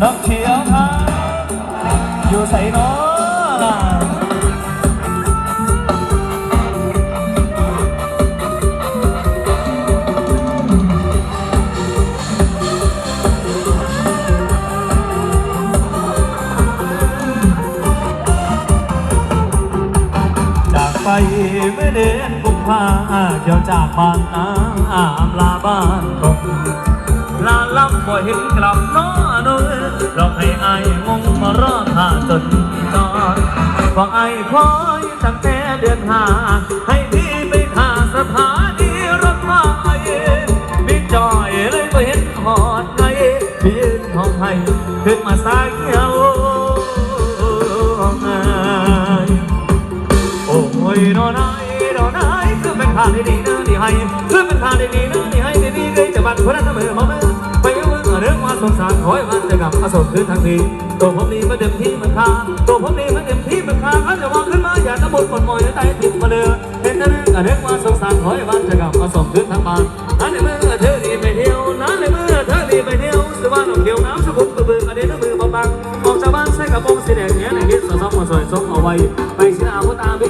น้องเขียวครับอยู่ใส่น้อล่ะจากไปเมื่อเดือนกุมภาเที่ยวจากบ้านนาอามลาบ้านตกลาลับบ่เห็นกลับน้อ หนูเราให้อายงงมารอท่าจนจอดฟังไอ้คอยตั้งแต่เดือนห้าให้พี่ไปท่าสถานีรถไฟบิ๊กจอยเลยบ่เห็นหอดไงพี่ยืนห้องให้ขึ้นมาสายเขียวโอ้ยนอนายนอนายคือเป็นทางที่ดีนะที่ให้คือเป็นทางที่ดีนะที่ให้ที่ดีเคยจะบันคนนั้นมือมาเมื่อ สงสารคอยมันจะกลับมาสดคืนทางทีตัวผมนี่มาเต็มที่มันคาตัวผมนี่มาเต็มที่มันคาเขาจะวางขึ้นมาอย่าตะบุญปนมอยใจติดมาเดือเห็นนั่นเรื่องมาสงสารคอยมันจะกลับมาสดคืนทางบ้านนั่นในมือเธอดีไปเที่ยวนั่นในมือเธอดีไปเที่ยวสว่าหนุ่มเดียวน้ำสกุลกระเบืออเดนมือมาบังมองชาวบ้านใส่กระโปรงสีแดงเนี้ยในคิดสะสมมาสวยสมเอาไว้ไปเชื่ออาวุธตาบิ